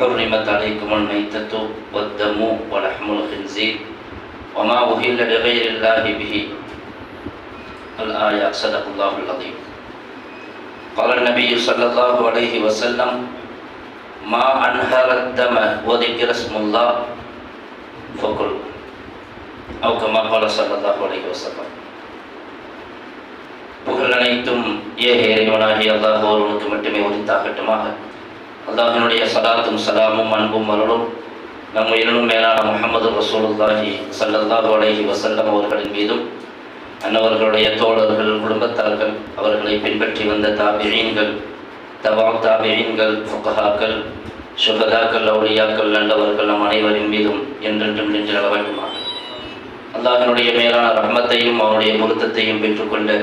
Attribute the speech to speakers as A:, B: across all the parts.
A: حرمت عليكم الميتة والدم ولحم الخنزير وما أهل لغير الله به الآية صدق الله العظيم قال النبي صلى الله عليه وسلم ما أنهر الدم وذكر اسم الله فكل أو كما قال صلى الله عليه وسلم புகழ் அனைத்தும் ஏக இறைவனாகி அல்லாஹ் ஒருவனுக்கு மட்டுமே உரித்தாகட்டுமாக அல்லாஹினுடைய சலாத்தும் சலாமும் அன்பும் மருளும் நம் உயிரினும் மேலான முகமது ரசூலுல்லாஹி சல்லல்லாஹு அலைஹி வஸல்லம் அவர்களின் மீதும் அன்னவர்களுடைய தோழர்கள் குடும்பத்தார்கள் அவர்களை பின்பற்றி வந்த தாபியீன்கள் தபா தாபியீன்கள் ஃபுகஹாக்கள் சுகதாக்கள் அவுளியாக்கள் நல்லவர்கள் நம் அனைவரின் மீதும் என்றென்றும் நின்று வேண்டுமா அல்லாஹினுடைய மேலான ரஹ்மத்தையும் அவனுடைய பொருத்தத்தையும் பெற்றுக்கொண்டு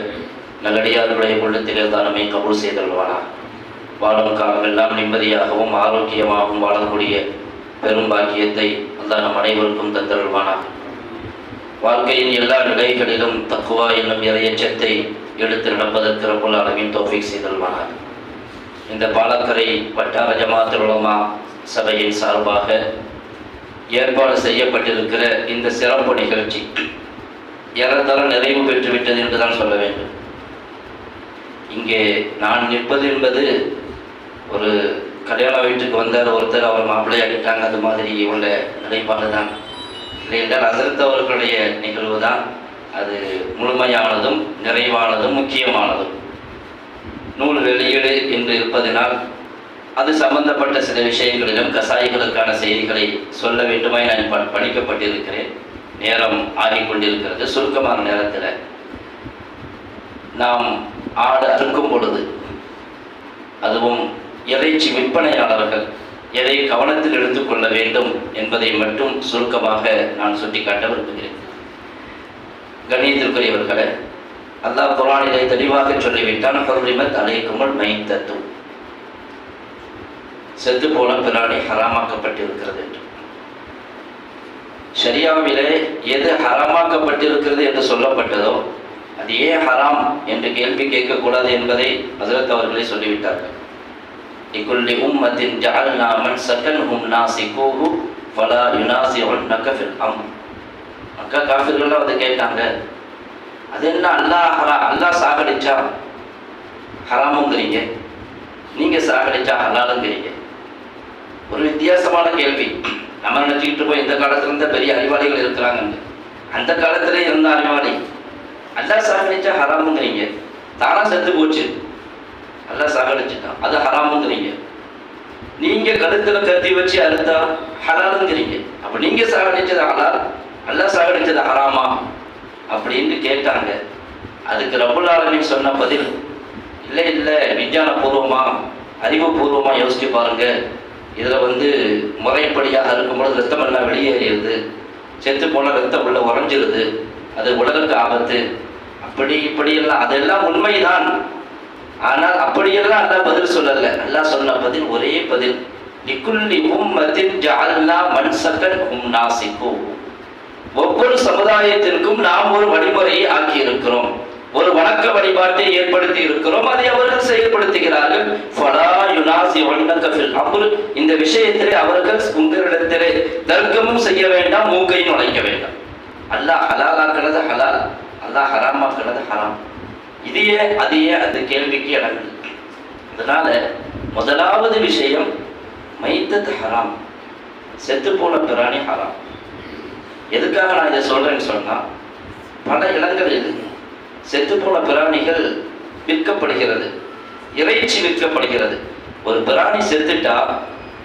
A: நல்லடியார்களுடைய உள்ளத்திலே தானமே கபூல் செய்தல்வானா வாழும் காலமெல்லாம் நிம்மதியாகவும் ஆரோக்கியமாகவும் வாழக்கூடிய பெரும் பாக்கியத்தை அல்லா நம் அனைவருக்கும் தந்தருள்வானாக. வாழ்க்கையின் எல்லா நிலைகளிலும் தக்குவா என்னும் இறையச்சத்தை எடுத்து நடப்பதற்கு ரப்புல் அளவின் தோஃபிக் செய்தல்வானாக இந்த பாலக்கரை வட்டார ஜமாத்துல் சபையின் சார்பாக ஏற்பாடு செய்யப்பட்டிருக்கிற இந்த சிறப்பு நிகழ்ச்சி ஏறத்தாழ நிறைவு பெற்றுவிட்டது என்றுதான் சொல்ல வேண்டும். இங்கே நான் நிற்பது என்பது ஒரு கல்யாண வீட்டுக்கு வந்தார் ஒருத்தர் அவர் மாப்பிள்ளை ஆகிட்டாங்க அது மாதிரி உள்ள நிலைப்பாடு தான். இல்லை என்றால் அசரத் அவர்களுடைய நிகழ்வு தான். அது முழுமையானதும் நிறைவானதும் முக்கியமானதும். நூல் வெளியீடு என்று இருப்பதனால் அது சம்பந்தப்பட்ட சில விஷயங்களிலும் கசாயிகளுக்கான செய்திகளை சொல்ல வேண்டுமாய் நான் ப- பணிக்கப்பட்டிருக்கிறேன் நேரம் ஆகிக்கொண்டிருக்கிறது. சுருக்கமான நேரத்தில் நாம் ஆடு அறுக்கும் பொழுது அதுவும் இறைச்சி விற்பனையாளர்கள் எதை கவனத்தில் எடுத்துக்கொள்ள வேண்டும் என்பதை மட்டும் சுருக்கமாக நான் சுட்டிக்காட்ட விரும்புகிறேன். கண்ணியத்திற்குரியவர்களே அல்லாஹ் குரானிலே தெளிவாக சொல்லிவிட்டான் ஹர்ரிமத் அலைக்குமல் மைத்தத்து. செத்து போன பிராணி ஹராமாக்கப்பட்டிருக்கிறது என்று. ஷரியாவிலே எது ஹராமாக்கப்பட்டிருக்கிறது என்று சொல்லப்பட்டதோ அது ஏன் ஹராம் என்று கேள்வி கேட்கக்கூடாது என்பதை ஹசரத் அவர்களே சொல்லிவிட்டார்கள். لكل أمة جعلنا من سكنهم ناسكوه ஃபலா ينازعنك في الأمر மக்கா காஃபிர்கள்லாம் வந்து கேட்டாங்க அது என்ன அல்லாஹ் ஹரா அல்லாஹ் சாகடிச்சா ஹராமுங்கிறீங்க? நீங்கள் சாகடிச்சா ஹலாலுங்கிறீங்க? ஒரு வித்தியாசமான கேள்வி. நம்ம நினச்சிக்கிட்டு போய் இந்த காலத்துல இருந்த பெரிய அறிவாளிகள் இருக்கிறாங்க அந்த காலத்திலே இருந்த அறிவாளி அல்லாஹ் சாகடிச்சா ஹராமுங்கிறீங்க? தானாக செத்து போச்சு. நல்லா சகடிச்சுட்டான் அது ஹராமுங்கிறீங்க. நீங்க கழுத்துல கத்தி வச்சு அழுத்தா ஹலாலுங்கிறீங்க. அப்ப நீங்க சாகடிச்சது ஹலால் நல்லா சாகடிச்சது ஹராமா? அப்படின்னு கேட்டாங்க. அதுக்கு ரபுல் சொன்ன பதில் இல்லை இல்லை விஞ்ஞான பூர்வமா அறிவுபூர்வமா யோசிச்சு பாருங்க. இதில் வந்து முறைப்படியாக இருக்கும்பொழுது ரத்தம் எல்லாம் வெளியேறிடுது. செத்து போன ரத்தம் உள்ள உறைஞ்சிருது. அது உலகத்துக்கு ஆபத்து. அப்படி இப்படியெல்லாம் அதெல்லாம் உண்மைதான். ஆனால் அப்படியெல்லாம் அல்லா பதில் சொல்லல. அல்லா சொன்ன பதில் ஒரே பதில். லிக்குல்லி உம்மத்தின் ஜாலல்லா மன்சக்கன் உம் நாசிக்கு ஒவ்வொரு சமுதாயத்திற்கும் நாம் ஒரு வழிமுறையை ஆக்கி இருக்கிறோம் ஒரு வணக்க வழிபாட்டை ஏற்படுத்தி இருக்கிறோம். அதை அவர்கள் செயல்படுத்துகிறார்கள். யுனாசி இந்த விஷயத்திலே அவர்கள் உங்களிடத்திலே தர்க்கமும் செய்ய வேண்டாம் மூக்கையும் நுழைக்க வேண்டாம். அல்லாஹ் ஹலாலாக்கிறது ஹலால். அல்லாஹ் ஹராமாக்கிறது ஹராம். இதையே அதையே அது ஏன் அந்த கேள்விக்கு அடங்கு அதனால முதலாவது விஷயம் மைத்தத் ஹராம். செத்து போன பிராணி ஹராம். எதுக்காக நான் இதை சொல்கிறேன்னு சொன்னால் பல இடங்களில் செத்து போன பிராணிகள் விற்கப்படுகிறது. இறைச்சி விற்கப்படுகிறது. ஒரு பிராணி செத்துட்டா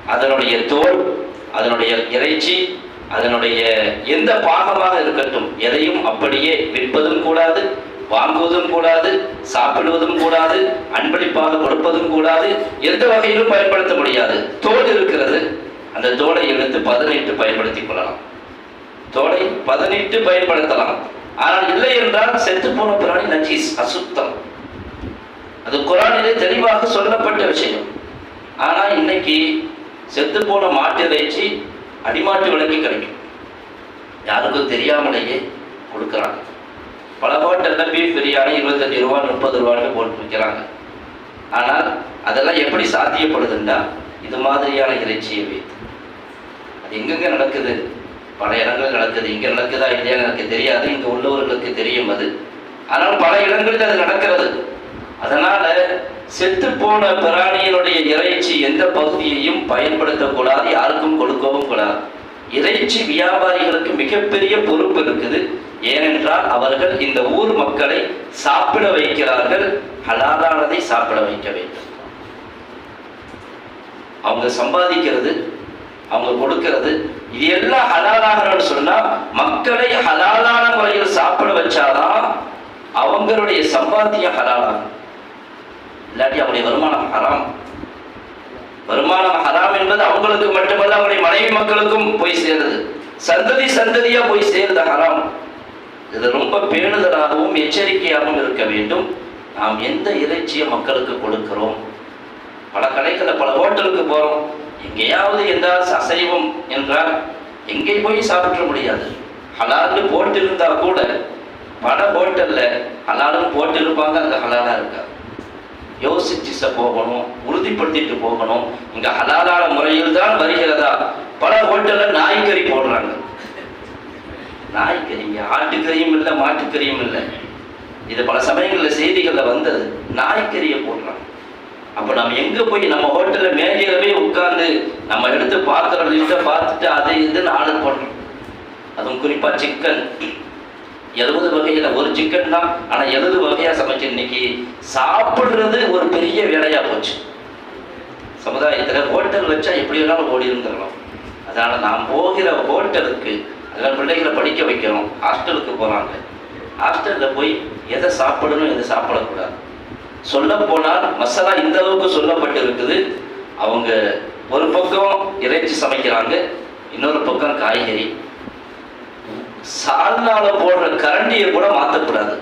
A: அதனுடைய தோல் அதனுடைய இறைச்சி அதனுடைய எந்த பாகமாக இருக்கட்டும் எதையும் அப்படியே விற்பதும் கூடாது. வாங்குவதும் கூடாது சாப்பிடுவதும் கூடாது அன்பளிப்பாக கொடுப்பதும் கூடாது எந்த வகையிலும் பயன்படுத்த முடியாது. தோல் இருக்கிறது. அந்த தோலை எடுத்து பதினெட்டு பயன்படுத்திக் கொள்ளலாம். தோலை பதனிட்டு பயன்படுத்தலாம். ஆனால் இல்லை என்றால் செத்து போன பிராணி நஜீஸ் அசுத்தம். அது குரானிலே தெளிவாக சொல்லப்பட்ட விஷயம். ஆனால் இன்னைக்கு செத்து போன மாட்டு இறைச்சி அடிமாட்டு விலைக்கு கிடைக்கும். யாருக்கும் தெரியாமலேயே கொடுக்குறாங்க. பல ஹோட்டலில் பீஃப் பிரியாணி இருபத்தஞ்சி ரூபா முப்பது ரூபான்னு போட்டு விற்கிறாங்க. ஆனால் அதெல்லாம் எப்படி சாத்தியப்படுதுன்னா இது மாதிரியான இறைச்சியை வைத்து. அது எங்கெங்கே நடக்குது? பல இடங்கள் நடக்குது. இங்கே நடக்குதா இல்லையா எனக்கு தெரியாது. இங்கே உள்ளவர்களுக்கு தெரியும் அது. ஆனால் பல இடங்களில் அது நடக்கிறது. அதனால செத்து போன பிராணியினுடைய இறைச்சி எந்த பகுதியையும் பயன்படுத்தக்கூடாது யாருக்கும் கொடுக்கவும் கூடாது. இறைச்சி வியாபாரிகளுக்கு மிகப்பெரிய பொறுப்பு இருக்குது. ஏனென்றால் அவர்கள் இந்த ஊர் மக்களை சாப்பிட வைக்கிறார்கள். ஹலாலானதை சாப்பிட வைக்க வேண்டும். அவங்க சம்பாதிக்கிறது அவங்க கொடுக்கிறது இது எல்லாம் ஹலாலாகணும்னு சொன்னா மக்களை ஹலாலான முறையில் சாப்பிட வச்சாதான் அவங்களுடைய சம்பாத்தியம் ஹலாலாகும். இல்லாட்டி அவங்களுடைய வருமானம் ஹராம். வருமானம் ஹராம் என்பது அவங்களுக்கு மட்டுமல்ல அவங்களுடைய மனைவி மக்களுக்கும் போய் சேருது. சந்ததி சந்ததியா போய் சேருது ஹராம். இது ரொம்ப பேணுதலாகவும் எச்சரிக்கையாகவும் இருக்க வேண்டும். நாம் எந்த இறைச்சியை மக்களுக்கு கொடுக்கிறோம்? பல கடைகளில் பல ஹோட்டலுக்கு போகிறோம் எங்கேயாவது எந்தாவது அசைவம் என்றால் எங்கே போய் சாப்பிட முடியாது. ஹலால்னு போட்டிருந்தா கூட பல ஹோட்டலில் ஹலாலும் போட்டிருப்பாங்க அங்கே ஹலாலாக இருக்காது. யோசிச்சு போகணும் உறுதிப்படுத்திட்டு போகணும். இங்க ஹலாலான முறையில் தான் வருகிறதா? பல ஹோட்டல்ல நாய்க்கறி போடுறாங்க. நாய்க்கறிங்க ஆட்டுக்கறியும் இல்லை மாட்டுக்கறியும் இல்லை. இது பல சமயங்களில் செய்திகளில் வந்தது. நாய்க்கறியை போடுறாங்க. அப்போ நம்ம எங்க போய் நம்ம ஹோட்டல்ல மேஜையில போய் உட்கார்ந்து நம்ம எடுத்து பாத்திரம் லிஸ்ட்டை பார்த்துட்டு அதை இதுன்னு ஆர்டர் பண்றோம் அதுவும் குறிப்பா சிக்கன் எழுபது வகையில் ஒரு சிக்கன் தான். ஆனால் எழுபது வகையாக சமைச்சு இன்னைக்கு சாப்பிட்றது ஒரு பெரிய வேலையாக போச்சு. சமுதாயத்தில் ஹோட்டல் வச்சா எப்படி வேணாலும் ஓடி இருந்துடலாம். அதனால் நாம் போகிற ஹோட்டலுக்கு அதனால் பிள்ளைகளை படிக்க வைக்கிறோம் ஹாஸ்டலுக்கு போகிறாங்க ஹாஸ்டலில் போய் எதை சாப்பிடணும் எதை சாப்பிடக்கூடாது. சொல்ல போனால் மசாலா இந்த அளவுக்கு சொல்லப்பட்டு இருக்குது அவங்க ஒரு பக்கம் இறைச்சி சமைக்கிறாங்க இன்னொரு பக்கம் காய்கறி. சால்னால போடுற கரண்டியை கூட மாற்றக்கூடாது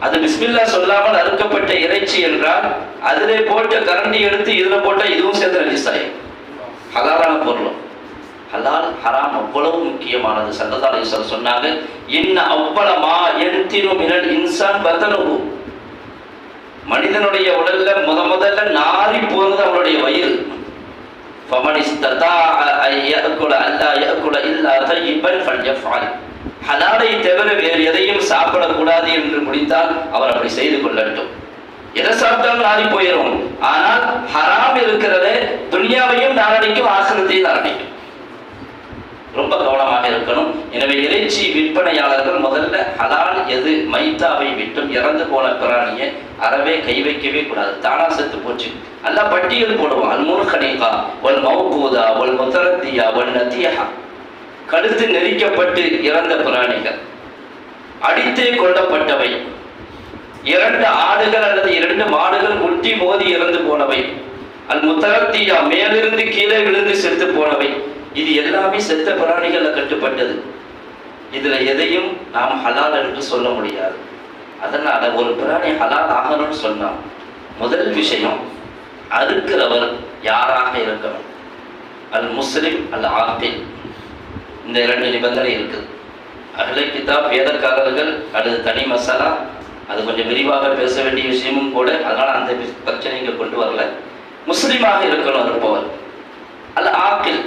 A: அது பிஸ்மில்லா சொல்லாமல் அறுக்கப்பட்ட இறைச்சி என்றால் அதிலே போட்ட கரண்டி எடுத்து இதில் போட்டால் இதுவும் சேர்ந்து நஜிஸ் ஆயிடும் ஹலாலான பொருளும். ஹலால் ஹராம் அவ்வளவு முக்கியமானது. சல்லதாலேஸ்வரர் சொன்னாங்க என்ன அவ்வளமா என் மினல் இன்சான் பதனவு மனிதனுடைய உடல்ல முத முதல்ல நாரி போகிறது அவனுடைய வயிறு. فمن استطاع أن يأكل ألا يأكل إلا طيبا فليفعل ஹலாலை தவிர வேறு எதையும் சாப்பிடக்கூடாது என்று முடிந்தால் அவர் அப்படி செய்து கொள்ளட்டும் எதை சாப்பிட்டாலும் நாடி போயிடும் ஆனால் ஹராம் இருக்கிறது துனியாவையும் நாளடிக்கும் ஆசிரத்தையும் நாளடிக்கும் ரொம்ப கவனமாக இருக்கணும். எனவே இறைச்சி விற்பனையாளர்கள் முதல்ல ஹலால் எது? மைத்தாவை விட்டும் இறந்து போன பிராணியை அறவே கை வைக்கவே கூடாது. தானா செத்து போச்சு. அல்ல பட்டியல் போடுவோம். அல் முன்கணிகா ஒல் மவுகூதா ஒல் முத்தரத்தியா ஒல் நத்தியா கழுத்து நெரிக்கப்பட்டு இறந்த பிராணிகள். அடித்தே கொல்லப்பட்டவை. இரண்டு ஆடுகள் அல்லது இரண்டு மாடுகள் முட்டி மோதி இறந்து போனவை. அல் முத்தரத்தியா மேலிருந்து கீழே விழுந்து செத்து போனவை. இது எல்லாமே செத்த பிராணிகளில் கட்டுப்பட்டது. இதில் எதையும் நாம் ஹலால் என்று சொல்ல முடியாது. அதனால் ஒரு பிராணி ஹலால் ஆகணும்னு சொன்னால் முதல் விஷயம் அறுக்கிறவர் யாராக இருக்கணும்? அல் முஸ்லிம் அல் ஆப்பில் இந்த இரண்டு நிபந்தனை இருக்குது அகலை கிதாப் வேதக்காரர்கள் அல்லது தனி மசாலா. அது கொஞ்சம் விரிவாக பேச வேண்டிய விஷயமும் கூட அதனால் அந்த பிரச்சனை இங்கே கொண்டு வரல. முஸ்லீமாக இருக்கணும் இருப்பவர். அல்ல ஆக்கில்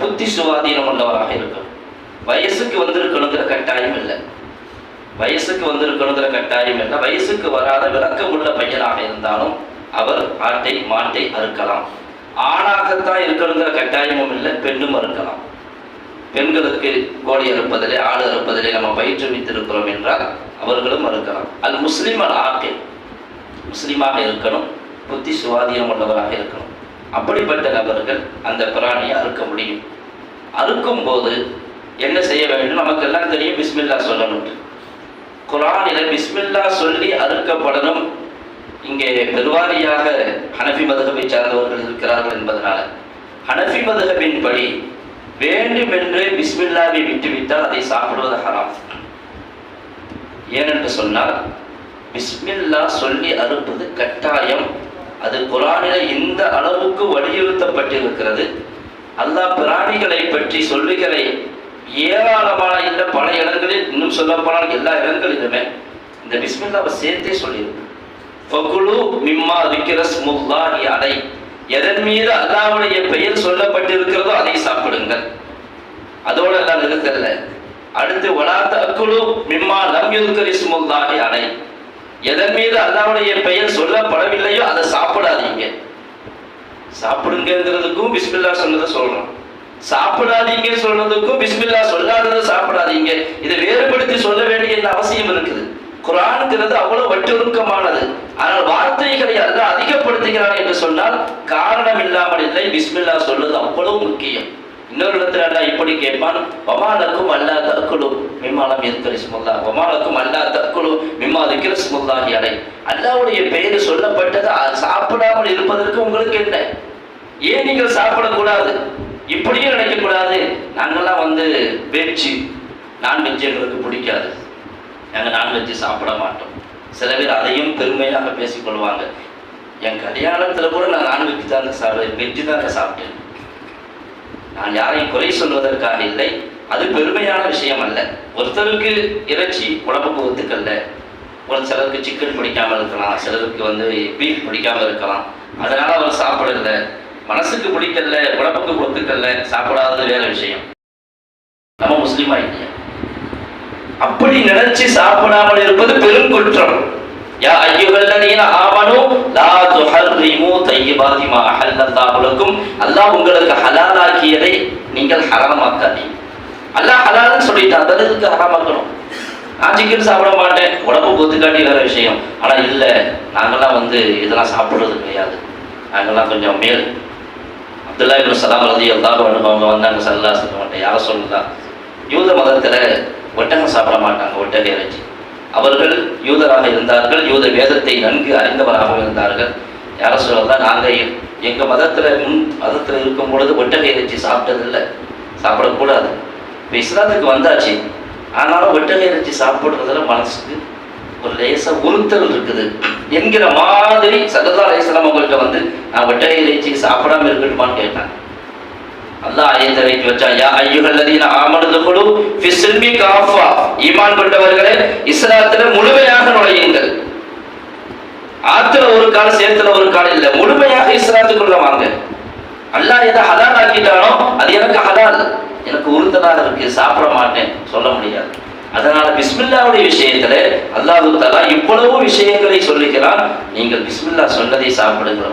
A: புத்தி சுவாதீனம் உள்ளவராக இருக்கணும் வயசுக்கு வந்திருக்கணுங்கிற கட்டாயம் இல்லை. வயசுக்கு வந்திருக்கணுங்கிற கட்டாயம் இல்லை. வயசுக்கு வராத விளக்கம் உள்ள பையனாக இருந்தாலும் அவர் ஆட்டை மாட்டை அறுக்கலாம். ஆணாகத்தான் இருக்கணுங்கிற கட்டாயமும் இல்லை பெண்ணும் அறுக்கலாம். பெண்களுக்கு கோழி அறுப்பதிலே ஆடு அறுப்பதிலே நம்ம பயிற்றுவித்திருக்கிறோம் என்றால் அவர்களும் அறுக்கலாம். அது முஸ்லீம் ஆக்கை முஸ்லீமாக இருக்கணும் புத்தி சுவாதீனம் உள்ளவராக இருக்கணும். அப்படிப்பட்ட நபர்கள் அந்த பிராணியை அறுக்க முடியும். அறுக்கும் போது என்ன செய்ய வேண்டும்? நமக்கெல்லாம் தெரியும் பிஸ்மில்லா சொல்லணும். குரானில பிஸ்மில்லா சொல்லி அறுக்கப்படணும். இங்கே பெருவாரியாக ஹனஃபி மதுகபை சார்ந்தவர்கள் இருக்கிறார்கள் என்பதனால. ஹனஃபி மதுகபின் படி வேண்டுமென்று பிஸ்மில்லாவை விட்டுவிட்டால் அதை சாப்பிடுவது ஹராம். ஏனென்று சொன்னால் பிஸ்மில்லா சொல்லி அறுப்பது கட்டாயம். அது குரானில இந்த அளவுக்கு வலியுறுத்தப்பட்டிருக்கிறது. அல்லாஹ் பிராணிகளை பற்றி சொல்லுகிற ஏராளமான இல்ல பல இடங்களில் இன்னும் சொல்லப்போனால் எல்லா இடங்களிலுமே இந்த பிஸ்மில்லாவை சேர்த்தே சொல்லியிருக்கு ஃபகுலு மிம்மா இருக்கிற ஸ்முல்லாஹி அலை. எதன் மீது அல்லாவுடைய பெயர் சொல்லப்பட்டிருக்கிறதோ அதை சாப்பிடுங்கள். அதோடு எல்லாம் நிறுத்தல. அடுத்து வலாத்த அக்குழு மிம்மா லம் யுதுக்கர் இஸ்முல்லாஹி அலை. எதன் மீது அல்லாவுடைய பெயர் சொல்லப்படவில்லையோ அதை சாப்பிடாதீங்க. சாப்பிடுங்கிறதுக்கும் பிஸ்மில்லா சொன்னதை சொல்றோம் சாப்பிடாதீங்க சொல்றதுக்கும் பிஸ்மில்லா சொல்லாததை சாப்பிடாதீங்க. இதை வேறுபடுத்தி சொல்ல வேண்டிய அவசியம் இருக்குது. குரான்ங்கிறது அவ்வளவு வட்டுருக்கமானது ஆனால் வார்த்தைகளை அல்ல அதிகப்படுத்துகிறார் என்று சொன்னால் காரணம் இல்லாமல் இல்லை பிஸ்மில்லா சொல்வது அவ்வளவு முக்கியம். இன்னொரு இடத்துல அல்லா இப்படி கேட்பான் வமாலக்கும் அல்லா தக்குழு மிம்மாலம் இருக்கிற ஸ்முல்லா வமாலக்கும் அல்லா தக்குழு மிம்மா இருக்கிற ஸ்முல்லாகி அடை அல்லாவுடைய பெயர் சொல்லப்பட்டது அது சாப்பிடாமல் இருப்பதற்கு உங்களுக்கு என்ன? ஏன் நீங்கள் சாப்பிடக்கூடாது? இப்படியும் நினைக்கக்கூடாது? நாங்கள்லாம் வந்து வெஜ்ஜு நான்வெஜ் எங்களுக்கு பிடிக்காது. நாங்கள் நான்வெஜ்ஜு சாப்பிட மாட்டோம். சில பேர் அதையும் பெருமையாக பேசிக்கொள்வாங்க. என் கல்யாணத்தில் கூட நான் நான்வெஜ் தாங்க சாப்பிடுவேன் வெஜ்ஜு தாங்க சாப்பிட்டேன். நான் யாரையும் குறை சொல்வதற்காக இல்லை. அது பெருமையான விஷயம் அல்ல ஒருத்தருக்கு இறைச்சி உடம்புக்கு ஒத்துக்கல்ல. ஒரு சிலருக்கு சிக்கன் பிடிக்காமல் இருக்கலாம். சிலருக்கு வந்து பீஃப் பிடிக்காமல் இருக்கலாம். அதனால அவர் சாப்பிடல. மனசுக்கு பிடிக்கல உடம்புக்கு ஒத்துக்கல்ல சாப்பிடாதது வேற விஷயம். நம்ம முஸ்லீமா இல்லையா அப்படி நினைச்சு சாப்பிடாமல் இருப்பது பெரும் குற்றம். யா ஐயுகல்லதீன ஆமனு லா துஹர்ரிமு தய்யிபாதி மா அஹல்லல்லாஹு லக்கும் அல்லாஹ் உங்களுக்கு ஹலாலாக்கியதை நீங்கள் ஹராமாக்காதீங்க அல்லாஹ் ஹலால்னு சொல்லிட்டான் அதை எதுக்கு ஹராமாக்கணும் நான் சிக்கன் சாப்பிட மாட்டேன் உடம்பு ஒத்துக்காட்டி வேற விஷயம் ஆனா இல்லை நாங்கெல்லாம் வந்து இதெல்லாம் சாப்பிட்றது கிடையாது நாங்கெல்லாம் கொஞ்சம் மேல் அப்துல்லா இப்னு சலாம் ரதி எல்லாரும் அவங்க வந்தாங்க சல்லா சொல்ல மாட்டேன் யாரை சொல்லலாம் யூத மதத்தில் ஒட்டகம் சாப்பிட மாட்டாங்க ஒட்டகை இறைச்சி அவர்கள் யூதராக இருந்தார்கள் யூத வேதத்தை நன்கு அறிந்தவராக இருந்தார்கள். யார சொல்லலாம் நாங்கள் எங்கள் மதத்தில் முன் மதத்தில் இருக்கும் பொழுது ஒட்டகை இறைச்சி சாப்பிட்டதில்லை. சாப்பிடக்கூடாது. இப்போ இஸ்லாத்துக்கு வந்தாச்சு. ஆனாலும் ஒட்டகை இறைச்சி சாப்பிட்றதுல மனசுக்கு ஒரு லேசா உறுத்தல் இருக்குது. என்கிற மாதிரி சததா அலிஸ்லாம் அவங்கள்ட்ட வந்து நான் ஒட்டகை இறைச்சி சாப்பிடாம இருக்கட்டுமான்னு கேட்டேன் அல்லாஹ் ஆயத்தை வைத்து வச்சா யா ஐயுகல்லதீன ஆமனது குழு ஃபிஸ்ல்மி காஃபா. ஈமான் கொண்டவர்களே இஸ்லாத்துல முழுமையாக நுழையுங்கள். ஆத்துல ஒரு கால் சேத்துல ஒரு கால் இல்ல. முழுமையாக இஸ்லாத்துக்குள்ள வாங்க. அல்லாஹ் எதை ஹலால் ஆக்கிட்டானோ அது எனக்கு ஹலால். எனக்கு உறுத்தலாக இருக்கு. சாப்பிட மாட்டேன். சொல்ல முடியாது. அதனால பிஸ்மில்லாவுடைய விஷயத்துல அல்லாஹு தலா இவ்வளவு விஷயங்களை சொல்லிக்கிறான். நீங்கள் பிஸ்மில்லா சொன்னதை சாப்பிடுங்கள்.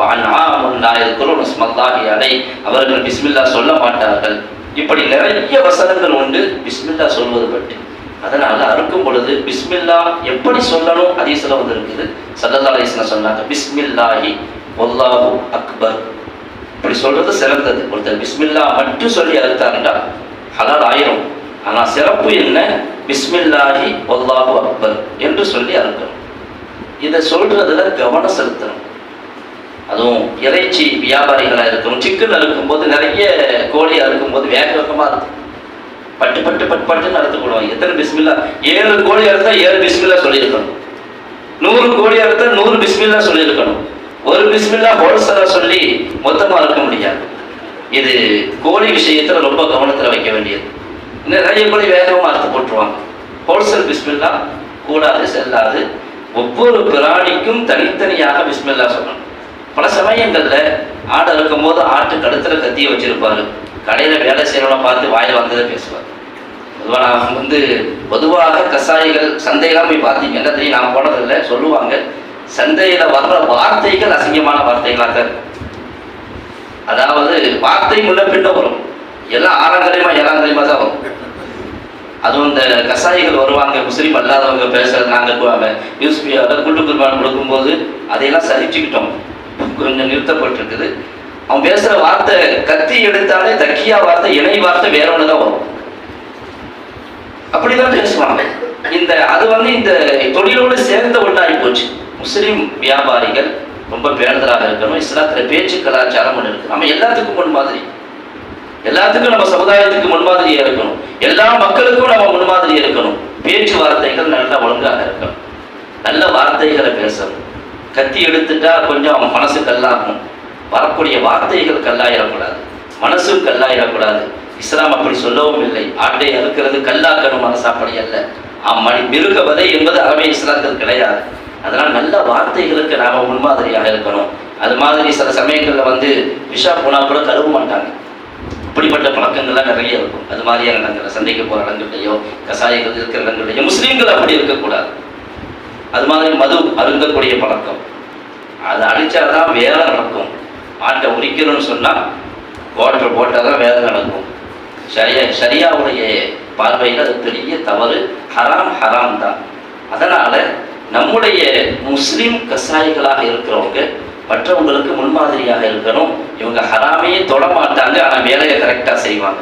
A: அடை அவர்கள் பிஸ்மில்லா சொல்ல மாட்டார்கள். இப்படி நிறைய வசனங்கள் உண்டு. பிஸ்மில்லா சொல்வது பற்றி. அதனால அறுக்கும் பொழுது பிஸ்மில்லா எப்படி சொல்லணும்? அதே வந்து இருக்குது சல்லல்லா சொன்னாங்க பிஸ்மில்லாஹி ஒல்லாஹு அக்பர். இப்படி சொல்றது சிறந்தது. ஒருத்தர் பிஸ்மில்லா மட்டும் சொல்லி அறுத்தாருண்டா ஹலால் ஆயிரும். ஆனால் சிறப்பு என்ன? பிஸ்மில்லாஹி ஒல்லாஹு அக்பர் என்று சொல்லி அறுக்கணும் இதை சொல்றதுல கவனம் செலுத்தணும். அதுவும் இறைச்சி வியாபாரிகளாக இருக்கணும் சிக்கன் அறுக்கும்போது நிறைய கோழி அறுக்கும்போது வேக வேகமாக இருக்கும் பட்டு பட்டு பட்டு பட்டுன்னு அறுத்துக்கணும் எத்தனை பிஸ்மில்லா? ஏழு கோழி அறுத்தா ஏழு பிஸ்மில்லா சொல்லியிருக்கணும். நூறு கோழி அறுத்தா நூறு பிஸ்மில்லா சொல்லியிருக்கணும். ஒரு பிஸ்மில்லா ஹோல்சேலா சொல்லி மொத்தமாக இருக்க முடியாது. இது கோழி விஷயத்தில் ரொம்ப கவனத்தில் வைக்க வேண்டியது. நிறைய கோழி வேகமாக அறுத்து போட்டுருவாங்க. ஹோல்சேல் பிஸ்மில்லா கூடாது செல்லாது. ஒவ்வொரு பிராணிக்கும் தனித்தனியாக பிஸ்மில்லா சொல்லணும். பல சமயங்களில் ஆடு இருக்கும் போது ஆட்டு கழுத்தில் கத்தியை வச்சுருப்பாரு. கடையில் வேலை செய்யறவனை பார்த்து வாயில் வந்ததை பேசுவார். பொதுவாக நான் வந்து பொதுவாக கசாயிகள் சந்தையெல்லாம் போய் பார்த்தீங்கன்னா தெரியும்? நான் போனதில்லை. சொல்லுவாங்க சந்தையில் வர்ற வார்த்தைகள் அசிங்கமான வார்த்தைகளாக தான் இருக்கும். அதாவது வார்த்தை முன்ன பின்ன வரும். எல்லாம் ஆறாங்கலையுமா ஏழாங்கலையுமா தான் வரும் அதுவும் இந்த கசாயிகள் வருவாங்க முஸ்லீம் அல்லாதவங்க பேசுறது நாங்கள் யூஸ்பியாவில் குண்டு குர்பான் கொடுக்கும்போது அதையெல்லாம் சகிச்சுக்கிட்டோம் கொஞ்சம் நிறுத்தப்பட்டிருக்குது. அவன் பேசுகிற வார்த்தை கத்தி எடுத்தாலே தக்கியா வார்த்தை இணை வார்த்தை வேற ஒன்று தான் வரும். அப்படிதான் பேசுவாங்க. இந்த அது வந்து இந்த தொழிலோடு சேர்ந்த ஒன்றாகி போச்சு. முஸ்லீம் வியாபாரிகள் ரொம்ப பேணுதலாக இருக்கணும். இஸ்லாத்துல பேச்சு கலாச்சாரம் ஒன்று இருக்கு. நம்ம எல்லாத்துக்கும் முன்மாதிரி எல்லாத்துக்கும் நம்ம சமுதாயத்துக்கு முன்மாதிரியா இருக்கணும். எல்லா மக்களுக்கும் நம்ம முன்மாதிரியா இருக்கணும். பேச்சுவார்த்தைகள் நல்லா ஒழுங்காக இருக்கணும். நல்ல வார்த்தைகளை பேசணும். கத்தி எடுத்துட்டா கொஞ்சம் மனசு கல்லாகும். வரக்கூடிய வார்த்தைகள் கல்லாயிடக்கூடாது மனசும் கல்லாயிடக்கூடாது இஸ்லாம் அப்படி சொல்லவும் இல்லை. ஆட்டை அறுக்கிறது கல்லாக்கணும் மனசு சாப்பாடு அல்ல. அம்மணி மிருகவதை என்பது அறவே இஸ்லாத்தில் கிடையாது. அதனால் நல்ல வார்த்தைகளுக்கு நாம முன்மாதிரியாக இருக்கணும். அது மாதிரி சில சமயங்களில் வந்து விஷா போனா கூட கழுவ மாட்டாங்க. இப்படிப்பட்ட பழக்கங்கள்லாம் நிறைய இருக்கும். அது மாதிரியான இடங்களை சந்தைக்கு போகிற இடங்கள்லையோ கசாயங்கள் இருக்கிற இடங்கள்லையோ முஸ்லீம்கள் அப்படி இருக்கக்கூடாது. அது மாதிரி மது அருந்தக்கூடிய பழக்கம். அதை அடித்தாதான் வேலை நடக்கும். ஆட்டை உரிக்கணும்னு சொன்னால் ஓட்டர் போட்டால் தான் வேலை நடக்கும். சரியா சரியாவுடைய பார்வையில் அது பெரிய தவறு. ஹராம் ஹராம் தான். அதனால் நம்முடைய முஸ்லீம் கசாயிகளாக இருக்கிறவங்க மற்றவங்களுக்கு முன்மாதிரியாக இருக்கணும். இவங்க ஹராமையே தொட மாட்டாங்க ஆனால் வேலையை கரெக்டாக செய்வாங்க.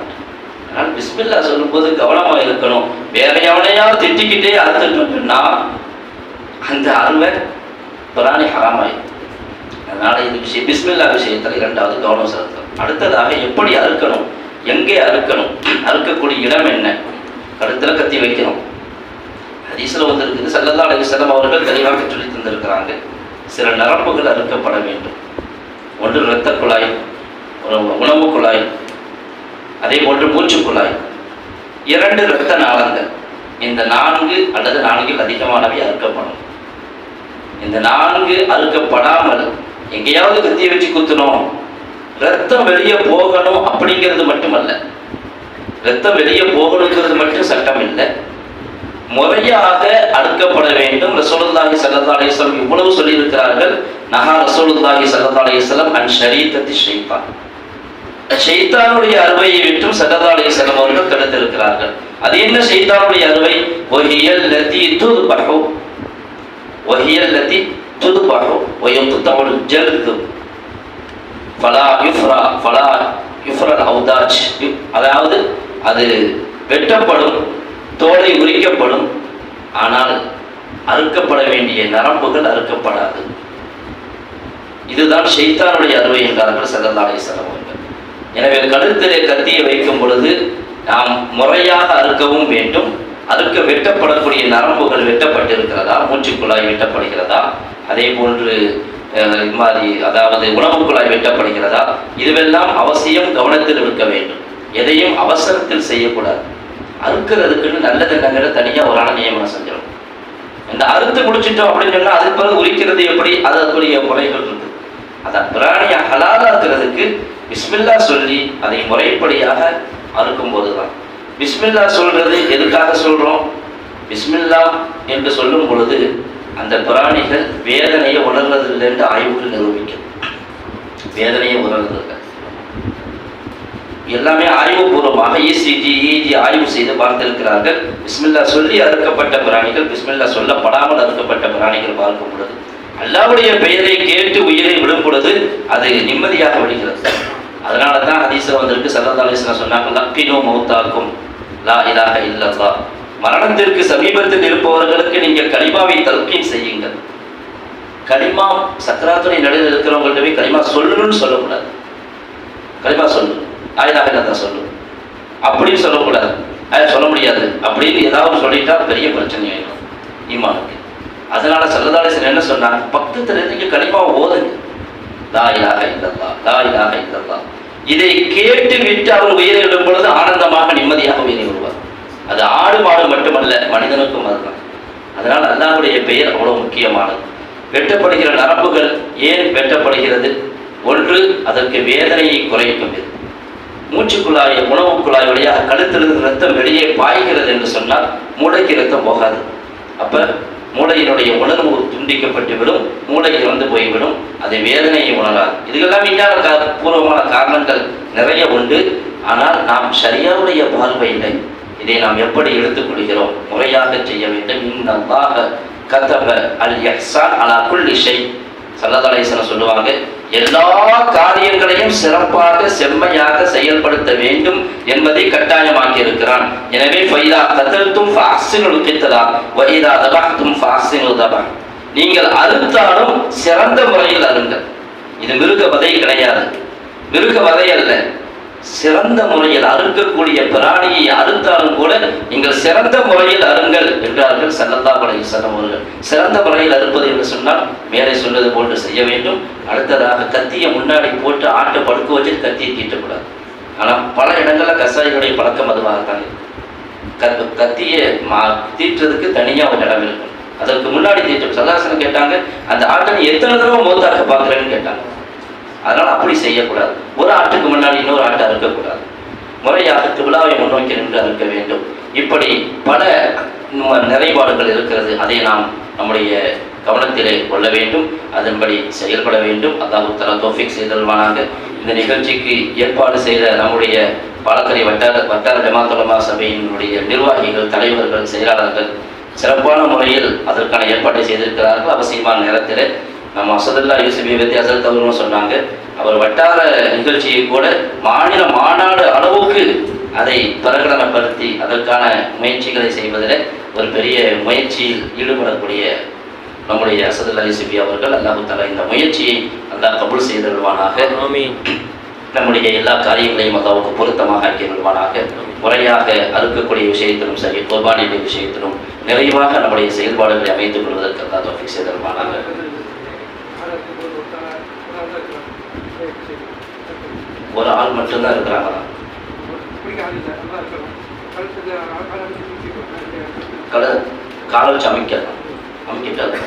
A: ஆனால் பிஸ்மில்லா சொல்லும்போது கவனமாக இருக்கணும். வேற எவனையாவது திட்டிக்கிட்டே அறுத்துட்டோம்னா அந்த அருமை பிராணி ஹராமாயிடும் அதனால் இந்த விஷயம் பிஸ்மில்லா விஷயத்தில் இரண்டாவது கவனம் செலுத்தணும். அடுத்ததாக எப்படி அறுக்கணும்? எங்கே அறுக்கணும்? அறுக்கக்கூடிய இடம் என்ன? கழுத்துல கத்தி வைக்கணும். ஹதீஸ்ல வந்திருக்குது இருக்குது சல்லல்லா அலைஹிஸ்ஸலாம் அவர்கள் தெளிவாக சொல்லி தந்திருக்கிறாங்க சில நரம்புகள் அறுக்கப்பட வேண்டும். ஒன்று இரத்த குழாய் ஒரு உணவு குழாய் அதே போன்று மூச்சு குழாய். இரண்டு இரத்த நாளங்கள். இந்த நான்கு அல்லது நான்கில் அதிகமானவை அறுக்கப்படும். இந்த நான்கு அறுக்கப்படாமல் எங்கேயாவது கத்தியை வச்சு குத்தணும் ரத்தம் வெளியே போகணும் அப்படிங்கிறது மட்டுமல்ல. ரத்தம் வெளியே போகணுங்கிறது மட்டும் சட்டம் இல்லை முறையாக அடுக்கப்பட வேண்டும். ரசோலுல்லாஹி ஸல்லல்லாஹு அலைஹி இவ்வளவு சொல்லியிருக்கிறார்கள். நகா ரசோலுல்லாஹி ஸல்லல்லாஹு அலைஹி அன் ஷரீத்தத்தி ஷெய்தான் ஷெய்தானுடைய அறுவையை விட்டும் ஸல்லல்லாஹு அலைஹி அவர்கள் தடுத்திருக்கிறார்கள் அது என்ன ஷெய்தானுடைய அறுவை ஒஹியல் லதி துதுபஹு. ஒஹியல் லதி ஒயம் வயக்தவுல் ஜல்து. ஃபலா யுஃப்ரா ஃபலா யுஃப்ரல் அவுதாஜ். அதாவது அது வெட்டப்படும். தோலை உரிக்கப்படும். ஆனால் அறுக்கப்பட வேண்டிய நரம்புகள் அறுக்கப்படாது. இதுதான் ஷைத்தானுடைய அறுவை என்றார்கள் சல்லல்லா செலவர்கள் எனவே கழுத்திலே கத்தியை வைக்கும் பொழுது நாம் முறையாக அறுக்கவும் வேண்டும். அறுக்க வெட்டப்படக்கூடிய நரம்புகள் வெட்டப்பட்டிருக்கிறதா? மூச்சுக்குழாய் வெட்டப்படுகிறதா? அதே போன்று இது மாதிரி அதாவது உணவு குழாய் வெட்டப்படுகிறதா? இதுவெல்லாம் அவசியம் கவனத்தில் இருக்க வேண்டும். எதையும் அவசரத்தில் செய்யக்கூடாது. அறுக்கிறதுக்குன்னு நல்ல திட்டங்களை தனியாக ஒரு ஆள் நியமனம் செஞ்சிடும். இந்த அறுத்து முடிச்சிட்டோம் அப்படின்னு சொன்னால் அதுக்கு பிறகு உரிக்கிறது எப்படி? அதற்குரிய முறைகள் இருக்குது அதான் பிராணியை ஹலாலாக்குறதுக்கு பிஸ்மில்லா சொல்லி அதை முறைப்படியாக அறுக்கும் போதுதான் பிஸ்மில்லா சொல்றது எதுக்காக சொல்றோம்? பிஸ்மில்லா என்று சொல்லும் பொழுது அந்த பிராணிகள் வேதனையை உணர்வதில்லை என்று ஆய்வுகள் நிரூபிக்கும். வேதனையை உணர்வதில்லை எல்லாமே அறிவுபூர்வமாக இசிஜி இஜி ஆய்வு செய்து பார்த்திருக்கிறார்கள். பிஸ்மில்லா சொல்லி அறுக்கப்பட்ட பிராணிகள் பிஸ்மில்லா சொல்லப்படாமல் அறுக்கப்பட்ட பிராணிகள் பார்க்கும் பொழுது அல்லாவுடைய பெயரை கேட்டு உயிரை விடும் பொழுது அது நிம்மதியாக விடுகிறது அதனால தான் ஹதீஸ்ல வந்திருக்கு. சல்லா சொன்னாங்க லக்கினோ மௌத்தாக்கும் லா இதாக இல்லல்லா மரணத்திற்கு சமீபத்தில் இருப்பவர்களுக்கு நீங்கள் கலிமாவை தல்கீன் செய்யுங்கள். கலிமா சக்கராத்துறை நடுவில் இருக்கிறவங்கள்ட்ட போய் கலிமா சொல்லணும்னு சொல்லக்கூடாது. கலிமா சொல்லணும். ஆயிலாக தான் சொல்லு அப்படின்னு சொல்லக்கூடாது. அது சொல்ல முடியாது. அப்படின்னு ஏதாவது சொல்லிட்டா பெரிய பிரச்சனை ஆயிடும் ஈமானுக்கு. அதனால சல்லதாலேசன் என்ன சொன்னாங்க பக்கத்துல இருந்து கண்டிப்பாக ஓதுங்க. லா இலாஹ இல்லல்லா லா இல்லல்லா இதை கேட்டு விட்டு அவர் உயிரை விடும் பொழுது ஆனந்தமாக நிம்மதியாக உயிரை விடுவார் அது ஆடு மாடு மட்டுமல்ல மனிதனுக்கும் அதுதான். அதனால் அல்லாவுடைய பெயர் அவ்வளோ முக்கியமானது. வெட்டப்படுகிற நரம்புகள் ஏன் வெட்டப்படுகிறது? ஒன்று அதற்கு வேதனையை குறைக்கும் இது மூச்சுக்குழாய் உணவு குழாய் வழியாக கழுத்திலிருந்து ரத்தம் வெளியே பாய்கிறது என்று சொன்னால் மூளைக்கு ரத்தம் போகாது. அப்போ மூளையினுடைய உணர்வு துண்டிக்கப்பட்டு விடும் மூளை இறந்து போய்விடும் அது வேதனையை உணராது. இதுக்கெல்லாம் விஞ்ஞான கா- பூர்வமான காரணங்கள் நிறைய உண்டு. ஆனால் நாம் சரியாவுடைய பார்வையில்லை இதை நாம் எப்படி எடுத்துக்கொள்கிறோம் முறையாக செய்ய வேண்டும். இன்னல்லாஹ கதப அல் இஹ்சான் அலா குல் இசை சல்லதாலேசனம் சொல்லுவாங்க எல்லா காரியங்களையும் சிறப்பாக செம்மையாக செயல்படுத்த வேண்டும் என்பதை கட்டாயமாக்கி இருக்கிறான் எனவே ஃபைதா கதல்தும் ஃபாசினுல் கித்தலா வைதா தபஹ்தும் ஃபாசினுல் தபா நீங்கள் அறுத்தாலும் சிறந்த முறையில் அருங்கள். இது மிருக வதை கிடையாது. மிருக வதை அல்ல. சிறந்த முறையில் அறுக்கக்கூடிய பிராணியை அறுத்தாலும் கூட நீங்கள் சிறந்த முறையில் அருங்கள் என்றார்கள் சல்லல்லாஹு அலைஹி வஸல்லம் அவர்கள். சிறந்த முறையில் அறுப்பது என்று சொன்னால் மேலே சொன்னது போன்று செய்ய வேண்டும். அடுத்ததாக கத்தியை முன்னாடி போட்டு ஆட்டை படுக்க வச்சு கத்தியை தீட்டக்கூடாது. ஆனால் பல இடங்களில் கசாயிகளுடைய பழக்கம் அதுவாகத்தான் இருக்கு. கத் கத்தியை மா தீட்டுறதுக்கு தனியாக ஒரு இடம் இருக்கும். அதற்கு முன்னாடி தீட்டும் சதாசனம் கேட்டாங்க அந்த ஆட்டை எத்தனை தடவை மூத்தாக பார்க்குறேன்னு கேட்டாங்க. அதனால் அப்படி செய்யக்கூடாது. ஒரு ஆட்டுக்கு முன்னாடி இன்னொரு ஆட்டை அறுக்கக்கூடாது. முறையாக திருவிழாவை முன்னோக்கி நின்று அறுக்க வேண்டும். இப்படி பல நிறைபாடுகள் இருக்கிறது. அதை நாம் நம்முடைய கவனத்திலே கொள்ள வேண்டும். அதன்படி செயல்பட வேண்டும். அதாவது தர தோஃபிக் செய்தல்வானாங்க இந்த நிகழ்ச்சிக்கு ஏற்பாடு செய்த நம்முடைய பாலக்கரை வட்டார வட்டார ஜமாத்துலமா சபையினுடைய நிர்வாகிகள் தலைவர்கள் செயலாளர்கள் சிறப்பான முறையில் அதற்கான ஏற்பாட்டை செய்திருக்கிறார்கள். அவசியமான நேரத்தில் நம்ம அசதுல்லா யூசுபி வித்தியாசம் தவறுன்னு சொன்னாங்க. அவர் வட்டார நிகழ்ச்சியை கூட மாநில மாநாடு அளவுக்கு அதை பிரகடனப்படுத்தி அதற்கான முயற்சிகளை செய்வதில் ஒரு பெரிய முயற்சியில் ஈடுபடக்கூடிய நம்முடைய அசதுல்லா யூசுபி அவர்கள். அல்லாஹு தஆலா இந்த முயற்சியை அல்லாஹ் கபூல் செய்தல்வானாக
B: ஆமீன்.
A: நம்முடைய எல்லா காரியங்களையும் அல்லாவுக்கு பொருத்தமாக ஆக்கி கொள்வானாக முறையாக அறுக்கக்கூடிய விஷயத்திலும் சரி குர்பானியுடைய விஷயத்திலும் நிறைவாக நம்முடைய செயல்பாடுகளை அமைத்துக் கொள்வதற்கு அல்லா தோஃபிக் செய்தல்வானாக ஒரு ஆள் மட்டும்தான் இருக்கிறாங்களா? கால காலம் அமைக்கலாம். அமைக்கிட்டு